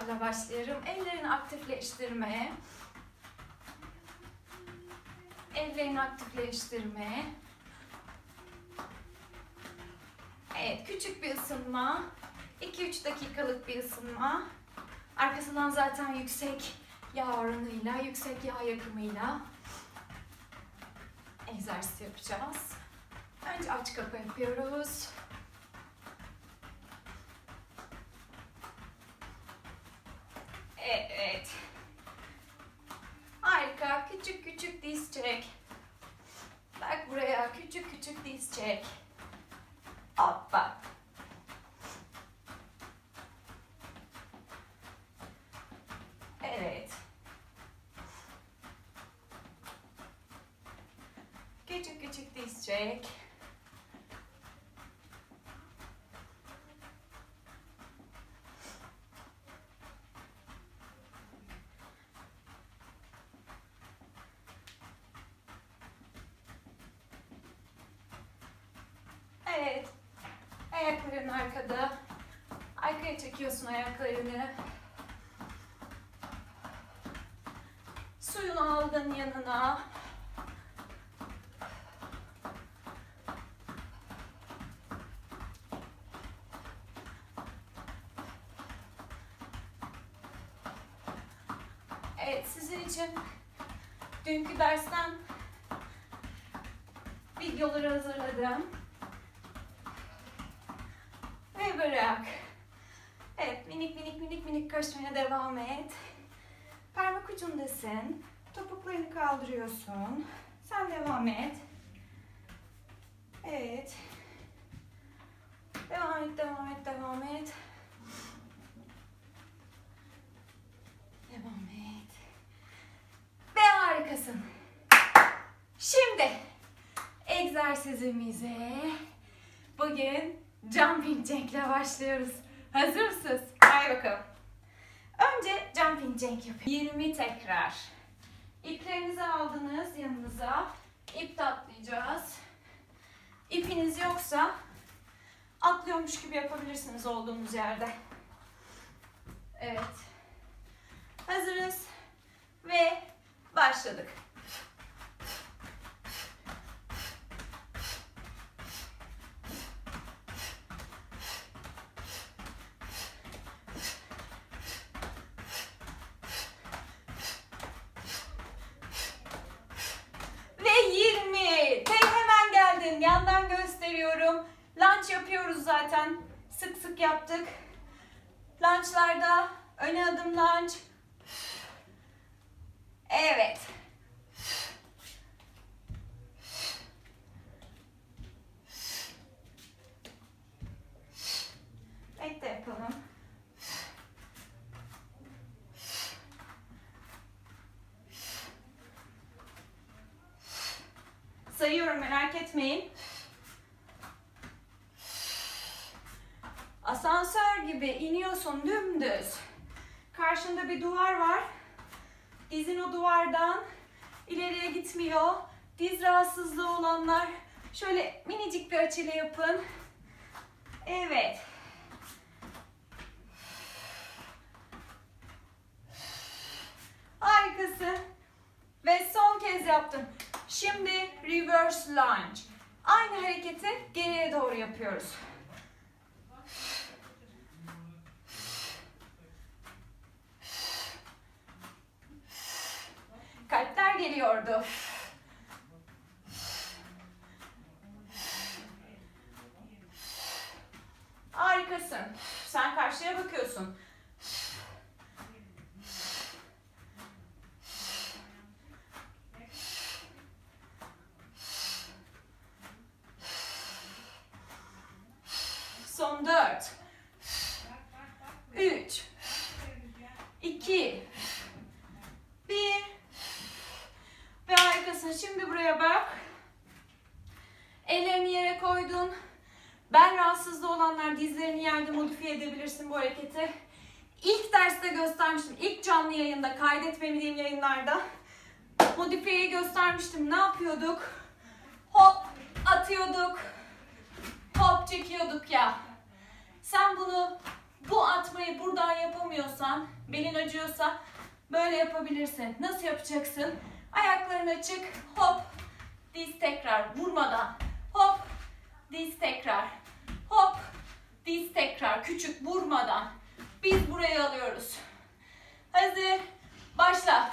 tekrarla başlıyorum. Ellerini aktifleştirmeye. Ellerini aktifleştirmeye. Evet, küçük bir ısınma. 2-3 dakikalık bir ısınma. Arkasından zaten yüksek yağ oranıyla, yüksek yağ yakımıyla egzersiz yapacağız. Önce aç kapı yapıyoruz. Evet. Harika. Küçük küçük diz çek. Bak buraya küçük küçük diz çek. Hoppa. Evet. Küçük küçük diz çek. Evet. Ayakların arkada. Arkaya çekiyorsun ayaklarını. Suyunu aldın yanına. Dünkü dersten videoları hazırladım. Ve bırak. Evet, minik minik minik minik koşmaya devam et. Parmak ucundasın. Topuklarını kaldırıyorsun. Sen devam et. Evet. Devam et, devam et, devam et. Devam et. Ve harikasın. Şimdi egzersizimize bugün jumping jack ile başlıyoruz. Hazır mısınız? Hay bakalım. Önce jumping jack yapın. 20 tekrar. İplerinizi aldınız yanınıza. İp de atlayacağız. İpiniz yoksa atlıyormuş gibi yapabilirsiniz olduğunuz yerde. Evet. Hazırız. Başladık. Ve 20. Tek hemen geldin. Yandan gösteriyorum. Lunch yapıyoruz zaten. Sık sık yaptık. Lunchlarda öne adım lunch. Evet. Bekle yapalım. Sayıyorum merak etmeyin. Asansör gibi iniyorsun dümdüz. Karşında bir duvar var. Dizin o duvardan ileriye gitmiyor. Diz rahatsızlığı olanlar şöyle minicik bir açıyla yapın. Evet. Harikasın. Ve son kez yaptım. Şimdi reverse lunge. Aynı hareketi geriye doğru yapıyoruz. Kalpler geliyordu. Harikasın. Sen karşıya bakıyorsun. Son dört. Üç. iki, Bir. Ve harikasın. Şimdi buraya bak. Ellerini yere koydun. Ben rahatsızlığı olanlar dizlerini edebilirsin bu hareketi. İlk derste göstermiştim. İlk canlı yayında, kaydetmediğim yayınlarda modifiyeyi göstermiştim. Ne yapıyorduk? Hop atıyorduk. Hop çekiyorduk ya. Sen bunu Bu atmayı buradan yapamıyorsan, belin acıyorsa böyle yapabilirsin. Nasıl yapacaksın? Ayakların açık, hop, diz tekrar, vurmadan, hop, diz tekrar, diz tekrar, küçük vurmadan. Biz burayı alıyoruz. Hazır, başla.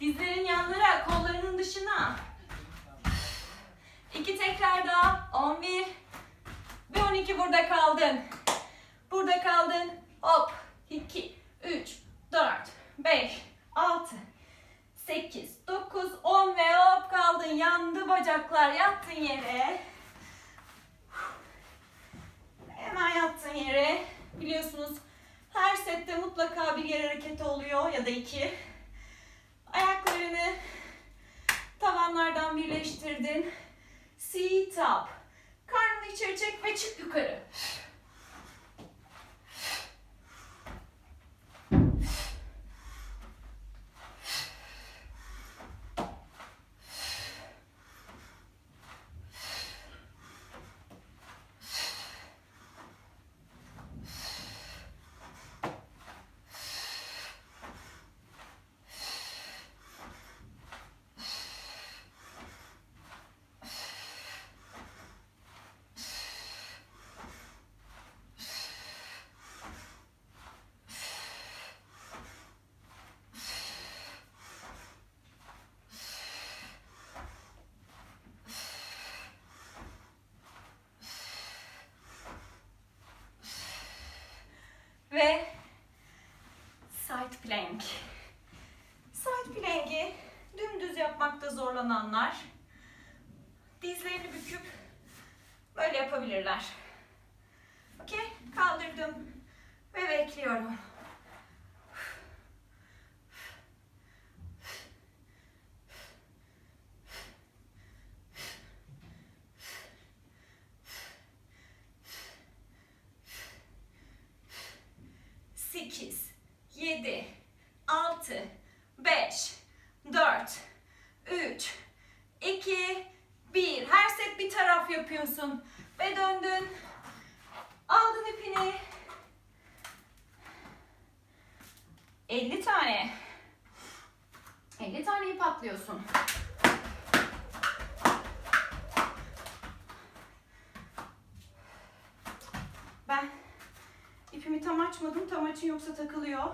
Dizlerin yanlara, kollarının dışına. İki tekrar daha. 11 ve 12 burada kaldın. Burada kaldın. Hop. 2, 3, 4, 5, 6, 8, 9, 10 ve hop kaldın. Yandı bacaklar. Yattın yere. Hemen yattın yere. Biliyorsunuz her sette mutlaka bir yer hareketi oluyor ya da iki. Ayaklarını tavanlardan birleştirdin. Sit up. Karnını içeri çek ve çık yukarı. Ve side plank. Side plank'i dümdüz yapmakta zorlananlar dizlerini büküp böyle yapabilirler. Okey? Kaldırdım ve bekliyorum. Sekiz, yedi, altı, beş, dört, üç, iki, bir. Her set bir taraf yapıyorsun. Ve döndün. Aldın ipini. 50 tane. 50 tane ip atlıyorsun. Ben ipimi tam açmadım. Tam açın yoksa takılıyor.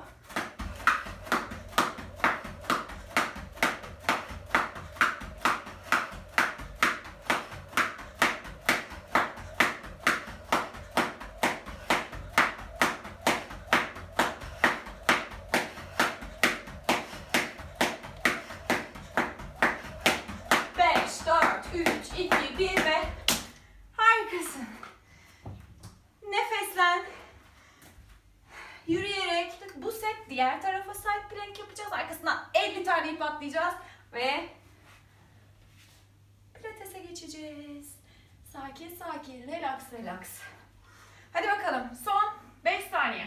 Sakin sakin, relax relax. Hadi bakalım son 5 saniye.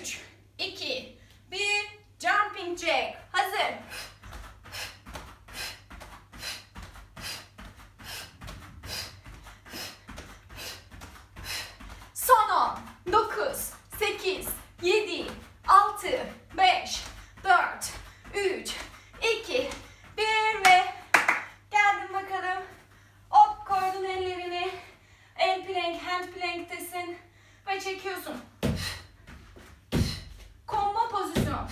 Üç, iki, bir, jumping jack. Hazır. Son 10, 9, 8, 7, 6, 5, 4, 3, 2, 1 ve geldin bakalım. Hop koydun ellerini. El plank, hand plank'tesin. Ve çekiyorsun. Konma pozisyon.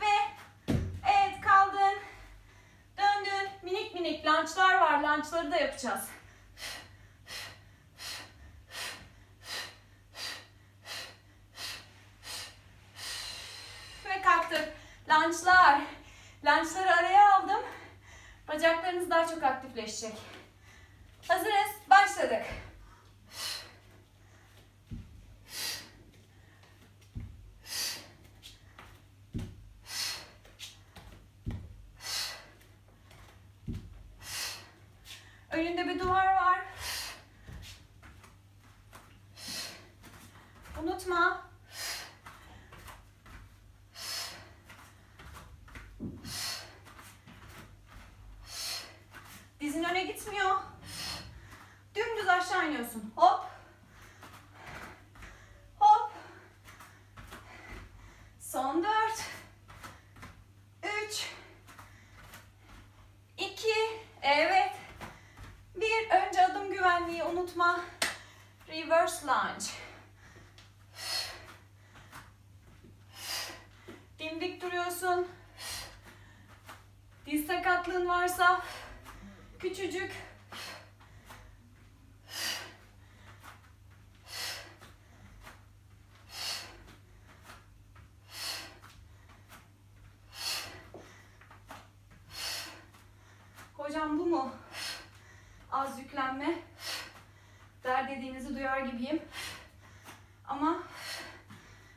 Ve evet kaldın. Döndün. Minik minik Lunchları da yapacağız. Ve kalktık. Lunchlar. Lunchları araya aldım. Bacaklarınız daha çok aktifleşecek. Hazırız. Başladık. Önünde bir duvar var. Unutma. Dizin öne gitmiyor. Dümdüz aşağı iniyorsun. Hop. Hop. Son dört. Üç. İki. Evet. Bir. Önce adım güvenliği unutma. Reverse lunge. Dimdik duruyorsun. Diz sakatlığın varsa küçücük Hocam bu mu? Az yüklenme. Der dediğinizi duyar gibiyim. Ama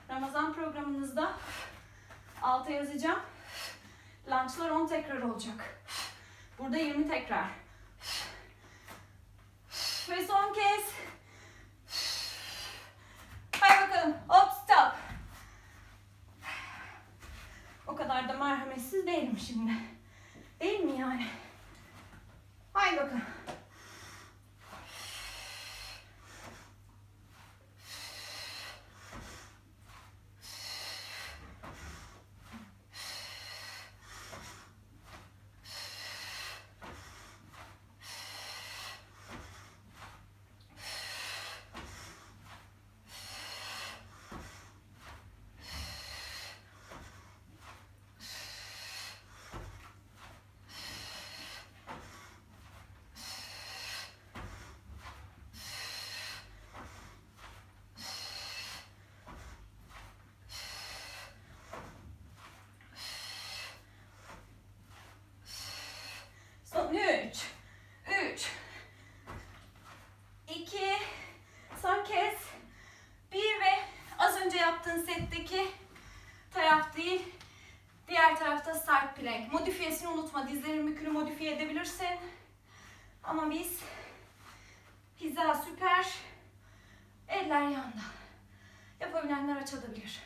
Ramazan programınızda alta yazacağım. Lunchlar 10 tekrar olacak. Burada 20 tekrar. Ve son kez. Hay bakalım. Hop stop. O kadar da merhametsiz değilim şimdi. Değil mi yani? Hay bakalım. Son 3, 3, 2, son kez 1 ve az önce yaptığın setteki taraf değil, diğer tarafta side plank. Modifiyesini unutma, dizlerin mükünü modifiye edebilirsin. Ama biz hiza süper, eller yanda. Yapabilenler açabilir.